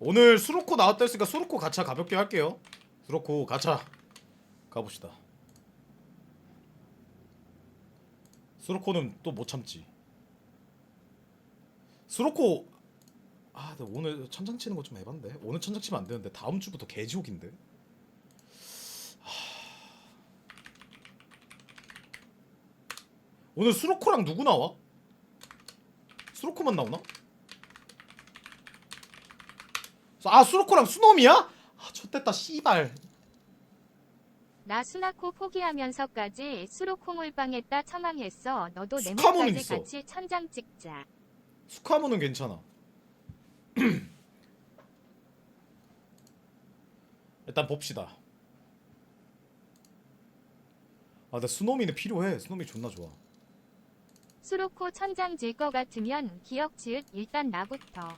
오늘 수로코 나왔다 했으니까 수로코 가차 가볍게 할게요. 수로코 가차 가봅시다. 수로코는 또 못 참지. 수로코 아, 근데 오늘 천장 치는 거 좀 해봤는데 오늘 천장 치면 안 되는데 다음 주부터 개지옥인데. 하... 오늘 수로코랑 누구 나와? 수로코만 나오나? 아 수로코랑 수놈이야? 아 좆됐다 씨발 나 수나코 포기하면서까지 수로코 몰빵했다 처망했어. 너도 내 스카모는 몸까지 있어. 같이 천장 찍자. 수카모는 괜찮아 일단 봅시다 아 근데 수놈이는 필요해 수놈이 존나 좋아 수로코 천장 질 거 같으면 기억 지읒 일단 나부터.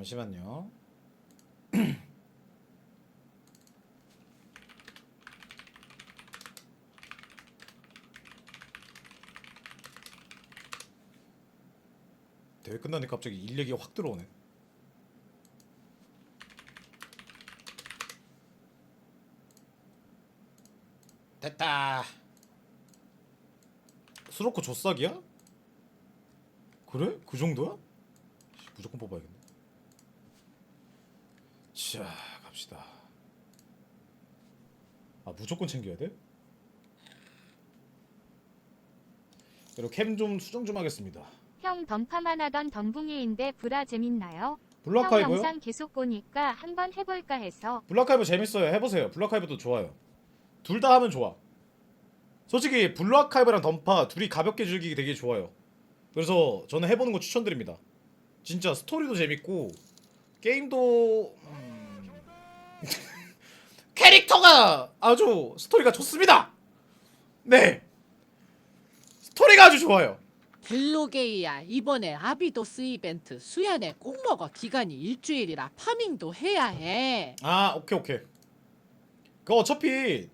잠시만요 대회 끝나니까 갑자기 일 얘기가 확 들어오네 됐다 수로코 조싹이야? 그래? 그 정도야? 씨, 무조건 뽑아야겠네 자 갑시다. 아 무조건 챙겨야 돼? 그리고 캠 좀 수정 좀 하겠습니다. 형 던파만 하던 덤붕이인데 브라 재밌나요? 형 블락하이브요? 영상 계속 보니까 한번 해볼까 해서. 블락하이브 재밌어요. 해보세요. 블락하이브도 좋아요. 둘 다 하면 좋아. 솔직히 블락하이브랑 던파 둘이 가볍게 즐기기 되게 좋아요. 그래서 저는 해보는 거 추천드립니다. 진짜 스토리도 재밌고 게임도 음... 캐릭터가 아주 스토리가 좋습니다. 네. 스토리가 아주 좋아요. 벨로게이야 이번에 아비도스 이벤트 수연에 꼭 먹어. 기간이 일주일이라 파밍도 해야 해. 아 오케이 오케이. 그 어차피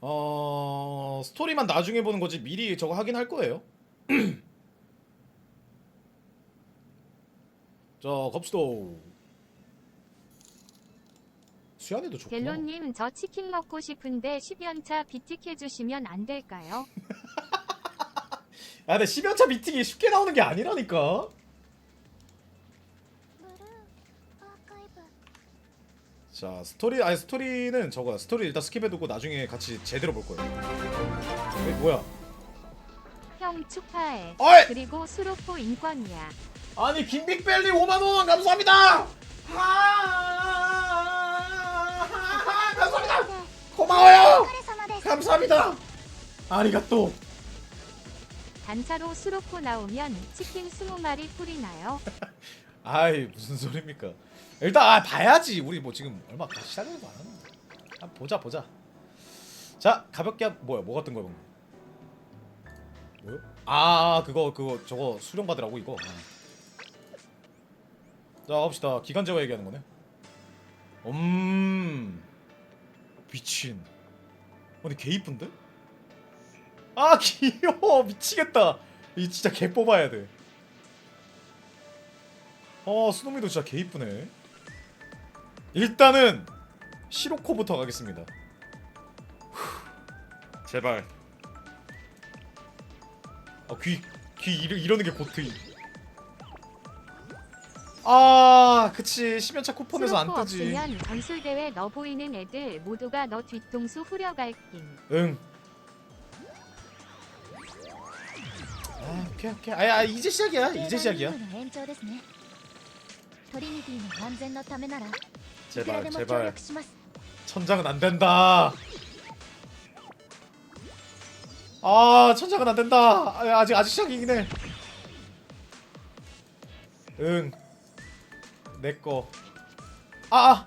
어 스토리만 나중에 보는 거지 미리 저거 하긴 할 거예요. 자 갑시다 수연이도 좋구나 델로님 저 치킨 먹고 싶은데 10연차 비틱해주시면 안 될까요? 야 근데 10연차 미팅이 쉽게 나오는 게 아니라니까 ブルーアーカイブ 자 스토리 아니 스토리는 저거야 스토리 일단 스킵해두고 나중에 같이 제대로 볼 거예요 에, 뭐야 형 축하해. 어이! 그리고 수로코 인권이야. 아니 김빅벨리 5만 원만 감사합니다. 아, 고마워요. 네, 감사합니다. 아리가또. 단차로 수로코 나오면 치킨 20마리 뿌리나요? 아이 무슨 소리입니까? 일단 아, 봐야지. 우리 뭐 지금 얼마 시작을 안한 아, 보자 보자. 자 가볍게 한, 뭐야 뭐 같은 거야 방금? 뭐요? 아, 아 그거 그거 저거 수령 받으라고 이거. 아. 자 갑시다. 기간 제거 얘기하는 거네. 음. 미친. 아니 개 이쁜데? 아 귀여워 미치겠다. 이 진짜 개 뽑아야 돼. 어 수놈이도 진짜 개 이쁘네. 일단은 시로코부터 가겠습니다. 후, 제발. 아귀귀 이러, 이러는 게 고트임. 아 그치 10연차 쿠폰에서 안 수로코 뜨지. 없으면 건술 대회 너 보이는 애들 모두가 너 뒤통수 후려갈 낀. 응. 아 오케이 오케이. 아야 이제 시작이야 이제 시작이야. 定番任務の延長ですねトリニティの安全のためならいくら 제발 でも協 제발 力します 천장은 안 된다. 아 천장은 안 된다. 아, 아직 아직 시작이긴 해. 응. 내꺼 아!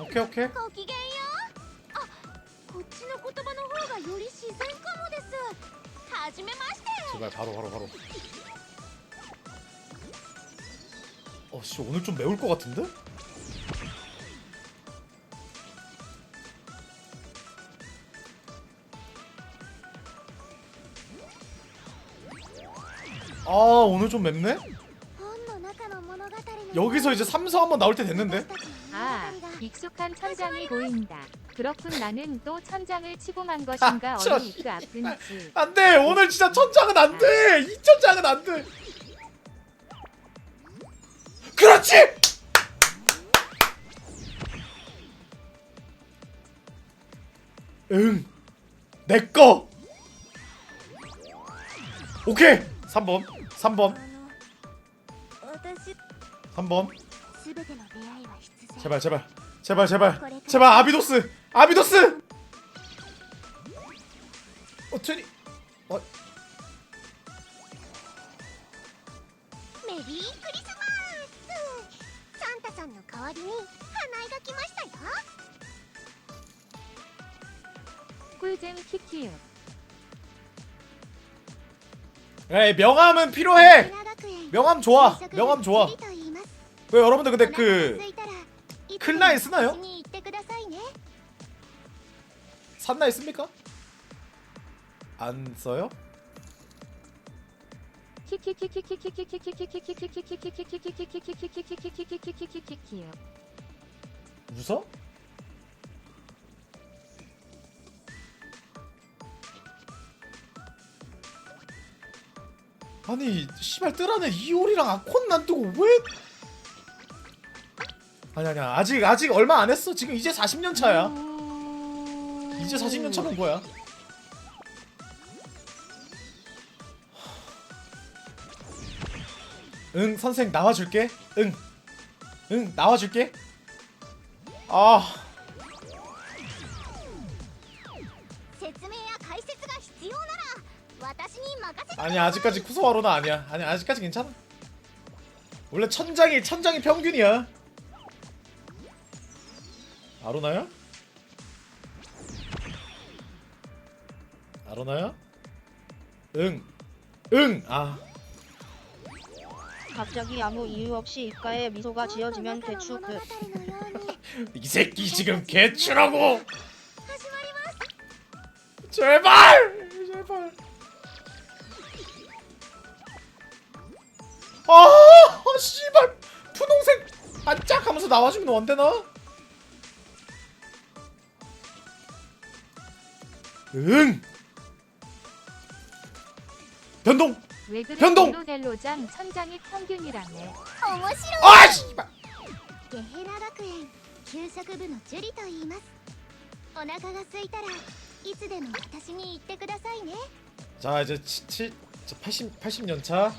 오케이 오케이 ごきげんようあこっちの言葉の方がより自然かもですはじめまして 제발 바로 바로 바로 어씨 오늘 좀 매울 것 같은데? 아 오늘 좀 맵네? 여기서 이제 삼서 한번 나올 때 됐는데? 아, 익숙한 천장이 보인다. 그렇군 나는 또 천장을 치고만 것인가 아, 어디 그 아픈지. 안돼 오늘 진짜 천장은 안돼 이 천장은 안돼 그렇지 응 내꺼 오케이 3번 3번 3번 제발 제발 제발 제발. 제발 아비도스 아비도스! 어 트리 어. 메리 크리스마스! 산타さんの 代わりに 하나이가 来ましたよ。 꿀잼 키키요 에이 명함은 필요해 명함 좋아 명함 좋아 왜 여러분들 근데 그 클라이 쓰나요? 샀나 있습니까? 안 써요? 웃어? 아니 씨발 뜰안에 이올이랑 아콘 놔두고 왜? 아니 아니야. 아직 아직 얼마 안 했어. 지금 이제 40년 차야. 이제 40년 차면 뭐야? 응 선생 나와줄게. 응응 나와줄게. 아 아니 아직까지 쿠소와로나 아니야 아니 아직까지 괜찮아 원래 천장이 천장이 평균이야 아로나야? 아로나야? 응 응! 아 갑자기 아무 이유 없이 입가에 미소가 지어지면 대추 그 이 새끼 지금 개추라고! 제발! 나와주면 안 되나? 응. 변동. 왜 그래 변동! 델로델로장 천장이 평균이라네 面白い 아, 씨발. ゲヘナ学園給食部のジュリと言いますお腹が空いたらいつでも私に言ってくださいね 자 이제 7 80 80년 차.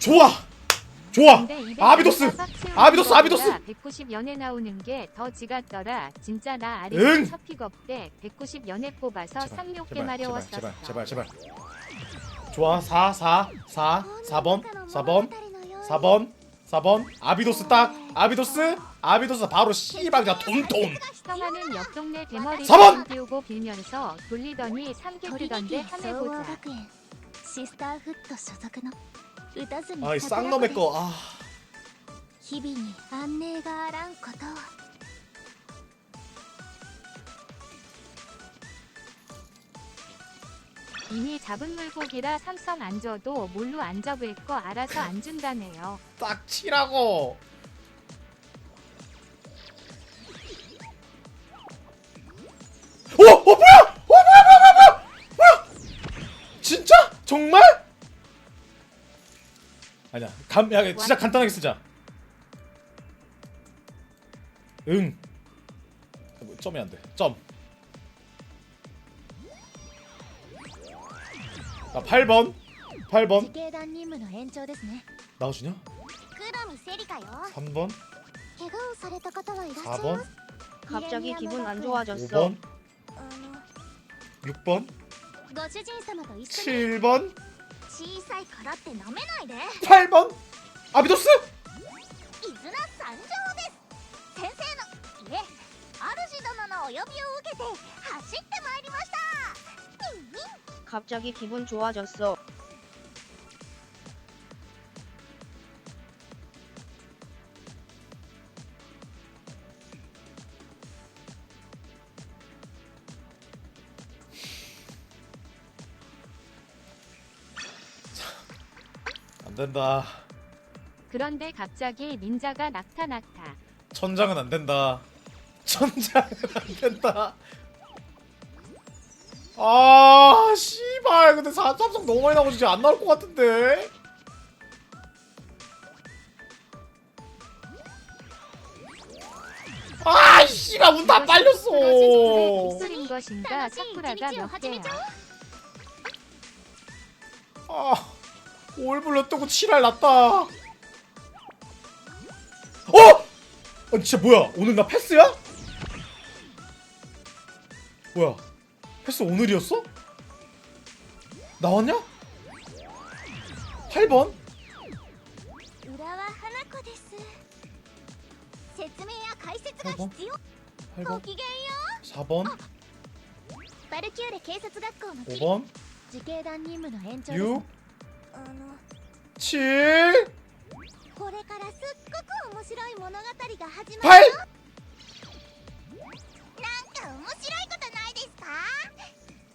좋아. 좋아. 아비도스. 아비도스 아비도스. 190 연애 나오는 게 더 지갔더라. 진짜 나 아리 첫 픽업 때190 연애 뽑아서 제발, 3 마려웠어. 제발 제발 제발. 좋아. 4 4 4 4번 4번 4번 4번 아비도스 딱 아비도스 아비도스 바로 씨발 그냥 돈돈 하는 옆 동네 대머리 4번 비우고 빌면서 돌리더니 3개 뜨던데 한해 보자 시스터 후토 소속의 아이 桜子 쌍놈의 です 거아 日々に安寧があらんことを 이미 잡은 물고기라 삼성 안 줘도 뭘로 안 잡을 거 알아서 안 준다네요 딱 치라고 오! 어 뭐야! 어 뭐야 뭐야 뭐야 뭐야 뭐야 진짜? 정말? 아니야. 감, 야, 진짜 간단하게 쓰자. 응. 뭐, 점이 안 돼. 점. 자, 8번. 8번. 나와주냐? 3번. 4번. 갑자기 기분 안 좋아졌어. 5번. 6번. 7번. 小さいからって舐めないで 8번 아비도스 伊豆名参上です先生のいえ主殿のお呼びを受けて走ってまいりましたニンニン 갑자기 기분 좋아졌어. 안 된다. 그런데 갑자기 닌자가 나타났다. 천장은 안 된다. 천장은 안 된다. 아, 씨발. 근데 삼성 너무 많이 나오고 안 나올 것 같은데. 아, 씨발 문 다 빨렸어. 무슨 것인가 사쿠라가 몇 개야. 아, 올블러 또고 칠할 났다. 어! 아 진짜 뭐야? 오늘 나 패스야? 뭐야? 패스 오늘이었어? 나왔냐? 8번? 8번? 8번? 4번? 5번? 6? あのちゅこれからすっごく面白い物語が始まるよ、はい。なんか面白いことないですか？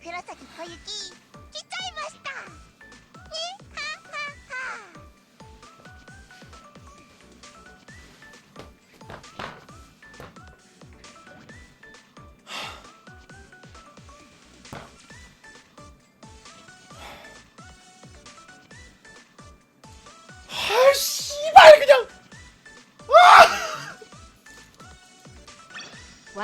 黒崎小雪来ちゃいました。ねははは。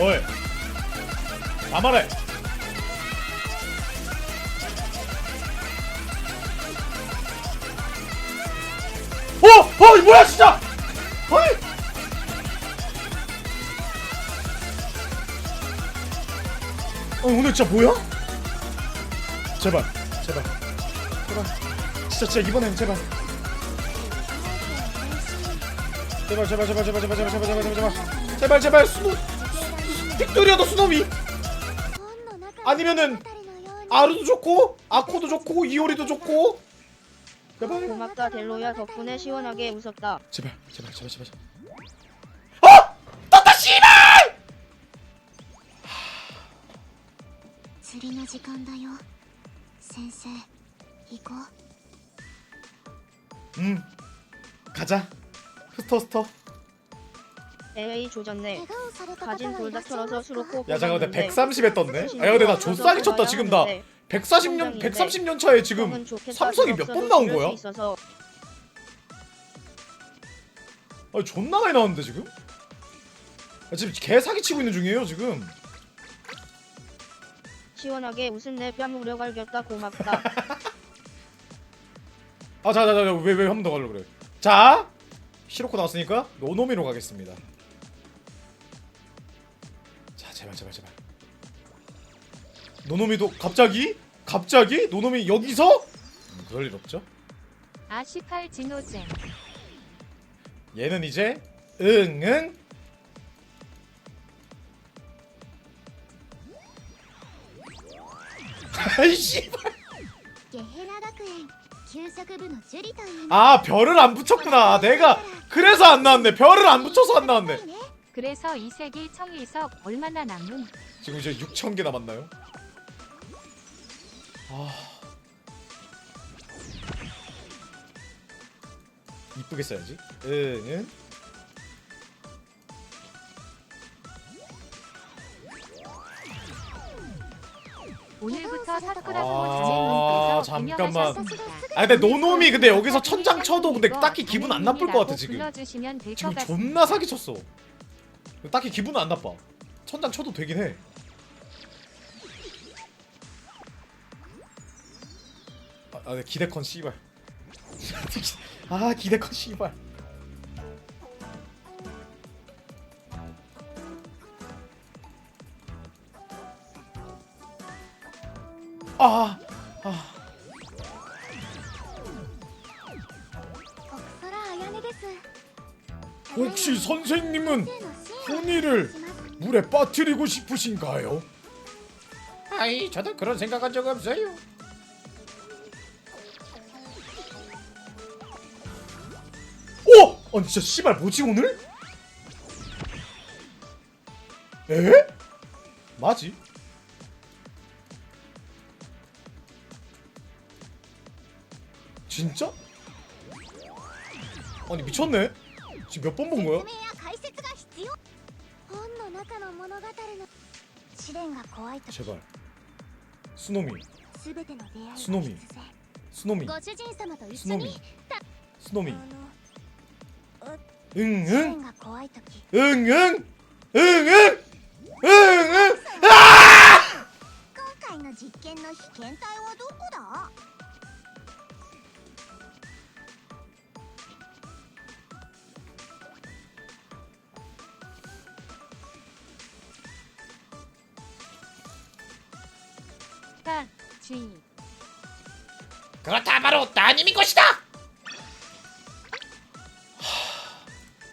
어이. 나 말해. 어! 어! 이 뭐야 진짜! 아니! 어 오늘 진짜 뭐야? 제발 제발 제발 진짜 진짜 이번엔 제발 제발 제발 제발 제발 제발 제발 제발 제발 제발 제발 제발 수 노 빅토리아도 수노미 本の中 아니면은 のように 아루도 좋고 아코도 좋고 이오리도 좋고 제발 고맙다 델로야 덕분에 시원하게 웃었다. 제발 제발 제발 제발 제발 어! 떴다 씨발! 釣りの時間だよ先生行こう 음 가자 스터 스터 LA 조졌네. 가진 둘 다 털어서 수로코. 야 잠깐만 나 130에 떴네. 야 아, 근데 나 조싸게 쳤다 지금 나 140년 130년 차에 지금 삼성이 몇 번 나온 거야? 아 존나 많이 나왔는데 지금? 아, 지금 개 사기 치고 있는 중이에요 지금. 시원하게 웃음 내뺨 우려갈겼다 고맙다. 아 자자자 왜 왜 한 번 더 가려 그래. 자 시로코 나왔으니까 노노미로 가겠습니다. 제발 제발 제발. 노노미도 갑자기? 갑자기? 노노미 여기서? 음, 그럴 일 없죠. 아18 진호잼. 얘는 이제 응응 아이씨 아 별을 안 붙였구나. 내가 그래서 안 나왔네. 별을 안 붙여서 안 나왔네. 그래서 이 색이 청일석 얼마나 남은? 지금 이제 6천 개 남았나요? 아 이쁘게 써야지. 응은 오늘부터 사쿠라 아, 부모 잠깐만. 아 근데 노놈이 근데 여기서 천장 쳐도 근데 딱히 기분 안 나쁠 것 같아 지금. 지금 것 존나 사기 쳤어. 딱히 기분은 안 나빠. 천장 쳐도 되긴 해. 아, 아 네, 기대컨 씨발. 아 기대컨 씨발. 아, 아. 혹시 선생님은 훈이를 물에 빠뜨리고 싶으신가요? 아이, 저도 그런 생각한 적 없어요. 어? 진짜 씨발 뭐지 오늘? 에? 맞지? 진짜? 아니 미쳤네? 지금 몇 번 본 거야? 試練が怖いとき 제발 스노미 すべての出会いが必スノミ然 스노미 ご主人様と一緒 스노미 に 스노미 あの 응응 試練が怖いとき 응응 응응 응응 今回の実験の被験体はどこだ 그렇다 바로 따님인 것이다.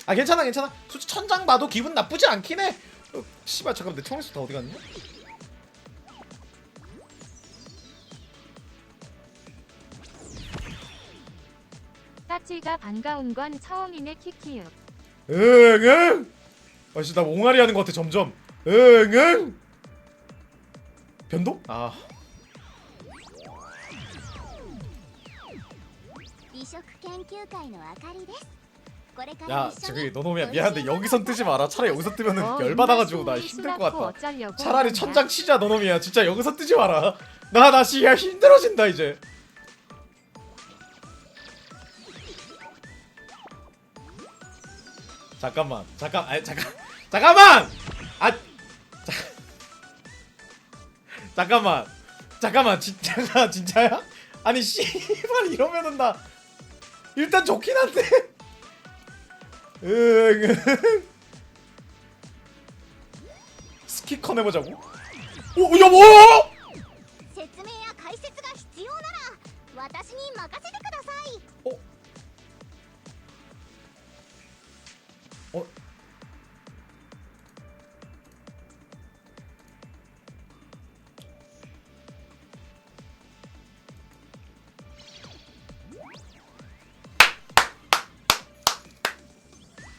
아 괜찮아 괜찮아 솔직히 천장 봐도 기분 나쁘지 않긴 해 어, 씨발 잠깐만 내 청에서 다 어디 갔냐? 까치가 반가운 건 처음이네 키키유. 응응 아씨 나 옹알이 하는 것 같아 점점 응응 변동? 아 研究会のあかりですこれから 야 一緒 저기 に 너놈이야 미안한데 여기선 뜨지 마라 차라리 여기서 뜨면은 어, 열받아가지고 나 인간수 힘들 것 수납고 같다 어쩌려고 차라리 그러냐. 천장 치자 너놈이야 진짜 여기서 뜨지 마라 나나 씨야 힘들어진다 이제 잠깐만 잠깐 아 잠깐 잠깐만 아 자, 잠깐만 잠깐만 진짜가 진짜야 아니 씨발 이러면은 나 일단 좋긴 한데. 으응. 스키컨 해보자고. 오, 여보! 어?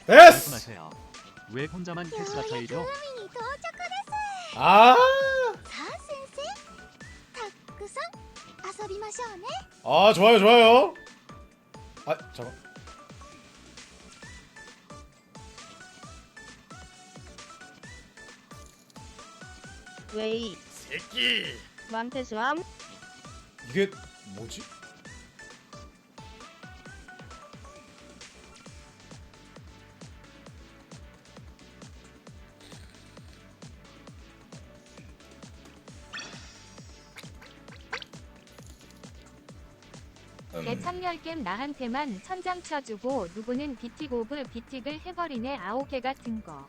됐어! 말씀하세요. 왜 혼자만 よう 캐스 やく海 같아이죠? に到着です 아, さあ先生たくさん遊びましょうね 아 좋아요 좋아요 아 잠깐 웨이 새끼. 만테스함 이게 뭐지? 내 참열겜 나한테만 천장 쳐주고 누구는 비틱 오브 비틱을 해버리네 아오개 같은 거.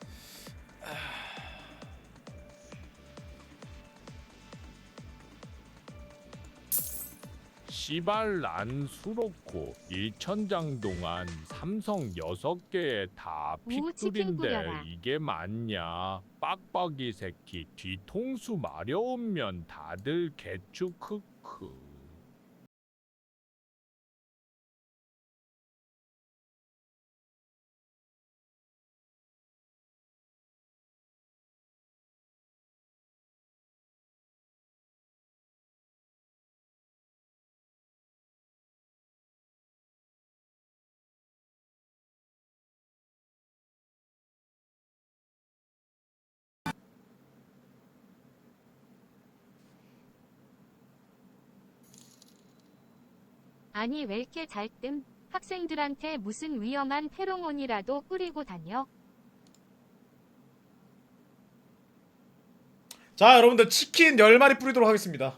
시발 난 수로코 1천장 동안 삼성 6개에 다 오, 치킨 뿌려라. 이게 맞냐 빡빡이 새끼 뒤통수 마려우면 다들 개추 아니 왜 이렇게 잘 뜸? 학생들한테 무슨 위험한 페로몬이라도 뿌리고 다녀? 자 여러분들 치킨 10마리 뿌리도록 하겠습니다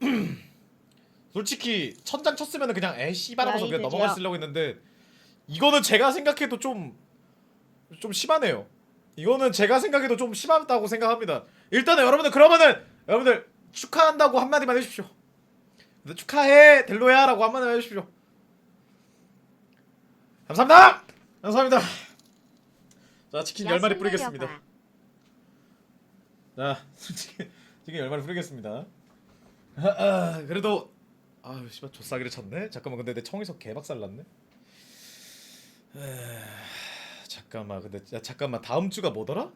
솔직히 천장 쳤으면 그냥 에 씨발하면서 야, 이 그냥 돼지야. 넘어가 쓰려고 했는데 이거는 제가 생각해도 좀 좀 심하네요 이거는 제가 생각해도 좀 심하다고 생각합니다. 일단은 여러분들 그러면은 여러분들 축하한다고 한마디만 해주십시오. 축하해 델로야라고 한마디만 해주십시오. 감사합니다. 감사합니다. 자 치킨 열 마리 뿌리겠습니다. 자 치킨 치킨 열 마리 뿌리겠습니다. 아, 아, 그래도 아유 씨발 조싸기를 쳤네. 잠깐만 근데 내 청에서 개박살 났네. 에... 잠깐만 근데 야, 잠깐만 다음 주가 뭐더라?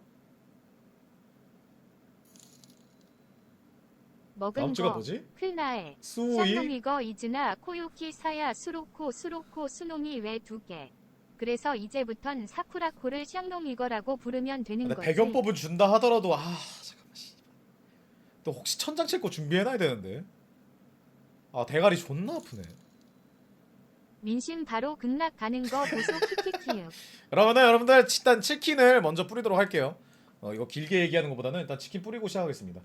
먹은 다음 주가 거 뭐지? 클나에 수오이 샹농이거 이즈나 코요키 사야 수로코 수로코 수농이 외두 개. 그래서 이제부턴 사쿠라코를 샹농이거라고 부르면 되는 근데 거지. 배경법은 준다 하더라도 아 잠깐만 씨발. 또 혹시 천장 칠 거 준비해놔야 되는데 아 대가리 존나 아프네 민심 바로 극락 가는 거 보소 키키키요. 그러면은 여러분들 일단 치킨을 먼저 뿌리도록 할게요 어 이거 길게 얘기하는 것보다는 일단 치킨 뿌리고 시작하겠습니다